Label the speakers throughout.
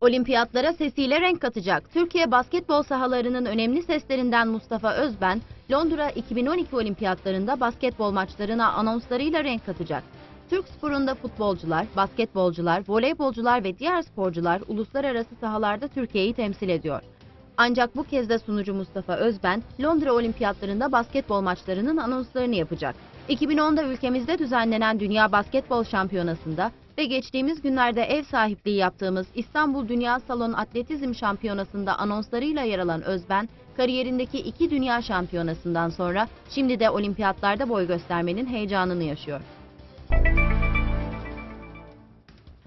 Speaker 1: Olimpiyatlara sesiyle renk katacak. Türkiye basketbol sahalarının önemli seslerinden Mustafa Özben, Londra 2012 olimpiyatlarında basketbol maçlarına anonslarıyla renk katacak. Türk sporunda futbolcular, basketbolcular, voleybolcular ve diğer sporcular uluslararası sahalarda Türkiye'yi temsil ediyor. Ancak bu kez de sunucu Mustafa Özben, Londra Olimpiyatlarında basketbol maçlarının anonslarını yapacak. 2010'da ülkemizde düzenlenen Dünya Basketbol Şampiyonası'nda ve geçtiğimiz günlerde ev sahipliği yaptığımız İstanbul Dünya Salon Atletizm Şampiyonası'nda anonslarıyla yer alan Özben, kariyerindeki iki dünya şampiyonasından sonra şimdi de olimpiyatlarda boy göstermenin heyecanını yaşıyor.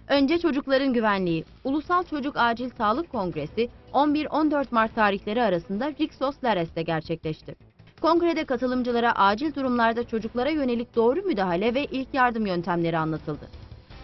Speaker 1: Önce çocukların güvenliği. Ulusal Çocuk Acil Sağlık Kongresi 11-14 Mart tarihleri arasında Rixos Lares'te gerçekleşti. Kongrede katılımcılara acil durumlarda çocuklara yönelik doğru müdahale ve ilk yardım yöntemleri anlatıldı.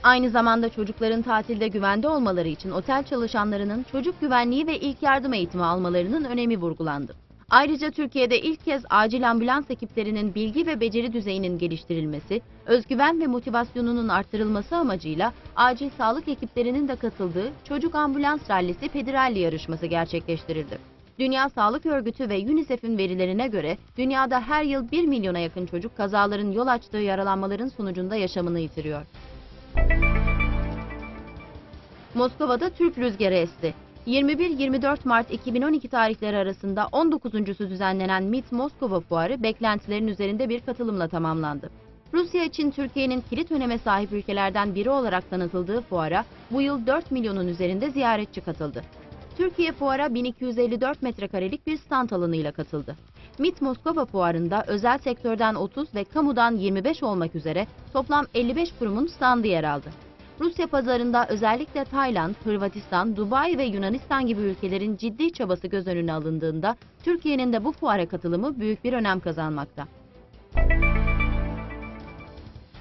Speaker 1: Aynı zamanda çocukların tatilde güvende olmaları için otel çalışanlarının çocuk güvenliği ve ilk yardım eğitimi almalarının önemi vurgulandı. Ayrıca Türkiye'de ilk kez acil ambulans ekiplerinin bilgi ve beceri düzeyinin geliştirilmesi, özgüven ve motivasyonunun artırılması amacıyla acil sağlık ekiplerinin de katıldığı Çocuk Ambulans Rallisi Pediralli yarışması gerçekleştirildi. Dünya Sağlık Örgütü ve UNICEF'in verilerine göre dünyada her yıl 1 milyona yakın çocuk kazaların yol açtığı yaralanmaların sonucunda yaşamını yitiriyor. Moskova'da Türk rüzgarı esti. 21-24 Mart 2012 tarihleri arasında 19.sü düzenlenen MIT Moskova Fuarı beklentilerin üzerinde bir katılımla tamamlandı. Rusya için Türkiye'nin kilit öneme sahip ülkelerden biri olarak tanıtıldığı fuara bu yıl 4 milyonun üzerinde ziyaretçi katıldı. Türkiye fuara 1254 metrekarelik bir stand alanıyla katıldı. MIT Moskova fuarında özel sektörden 30 ve kamudan 25 olmak üzere toplam 55 kurumun standı yer aldı. Rusya pazarında özellikle Tayland, Hırvatistan, Dubai ve Yunanistan gibi ülkelerin ciddi çabası göz önüne alındığında Türkiye'nin de bu fuara katılımı büyük bir önem kazanmakta.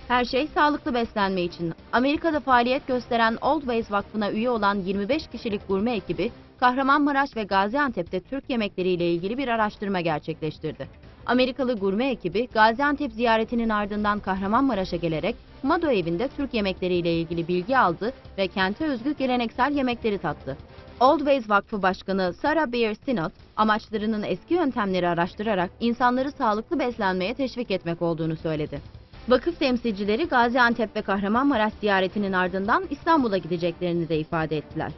Speaker 1: Her şey sağlıklı beslenme için. Amerika'da faaliyet gösteren Old Ways Vakfı'na üye olan 25 kişilik gurme ekibi, Kahramanmaraş ve Gaziantep'te Türk yemekleriyle ilgili bir araştırma gerçekleştirdi. Amerikalı gurme ekibi Gaziantep ziyaretinin ardından Kahramanmaraş'a gelerek Mado evinde Türk yemekleriyle ilgili bilgi aldı ve kente özgü geleneksel yemekleri tattı. Old Ways Vakfı Başkanı Sarah Beer Sinot, amaçlarının eski yöntemleri araştırarak insanları sağlıklı beslenmeye teşvik etmek olduğunu söyledi. Vakıf temsilcileri Gaziantep ve Kahramanmaraş ziyaretinin ardından İstanbul'a gideceklerini de ifade ettiler.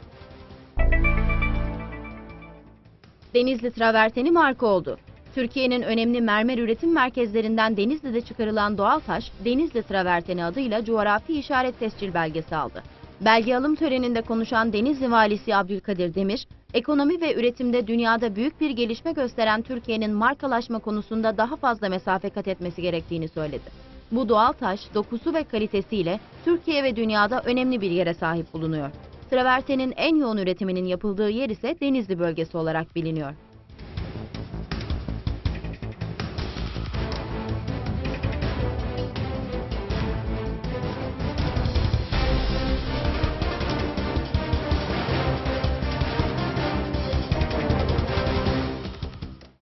Speaker 1: Denizli traverteni marka oldu. Türkiye'nin önemli mermer üretim merkezlerinden Denizli'de çıkarılan doğal taş, Denizli traverteni adıyla coğrafi işaret tescil belgesi aldı. Belge alım töreninde konuşan Denizli Valisi Abdülkadir Demir, ekonomi ve üretimde dünyada büyük bir gelişme gösteren Türkiye'nin markalaşma konusunda daha fazla mesafe kat etmesi gerektiğini söyledi. Bu doğal taş, dokusu ve kalitesiyle Türkiye ve dünyada önemli bir yere sahip bulunuyor. Travertenin en yoğun üretiminin yapıldığı yer ise Denizli bölgesi olarak biliniyor.